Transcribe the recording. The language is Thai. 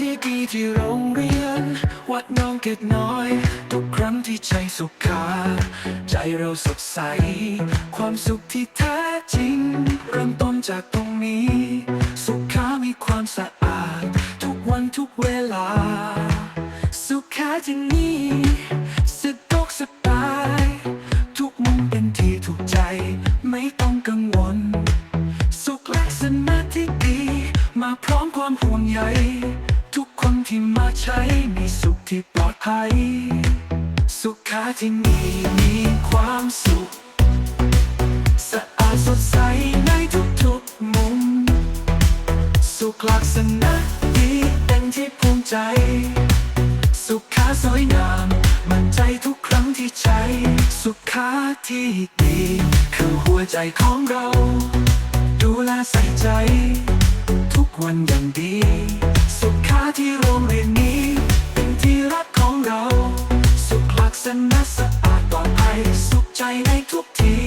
ที่ดีที่โรงเรียน วัดน้องเกดน้อย ทุกครั้งที่ใจสุขาใจเราสดใส ความสุขที่แท้จริง เริ่มต้นจากตรงนี้ สุขามีความสะอาด ทุกวันทุกเวลา สุขาที่นี่สะดวกสบาย ทุกมุมเป็นที่ถูกใจ ไม่ต้องกังวล สุขลักษณะที่ดี มาพร้อมความห่วงใย ที่มาใช้มีสุขที่ปลอดภัย สุขาที่นี่มีความสุข สะอาดสดใสในทุกๆมุม สุขลักษณะดีเป็นที่ภูมิใจ สุขาสวยงาม มั่นใจทุกครั้งที่ใช้ สุขาที่ดี คือหัวใจของเรา ดูแลใส่ใจ ทุกวันอย่างดี ที่โรงเรียนนี้ เป็นที่รักของเรา สุขลักษณะสะอาดปลอดภัยสุขใจในทุกที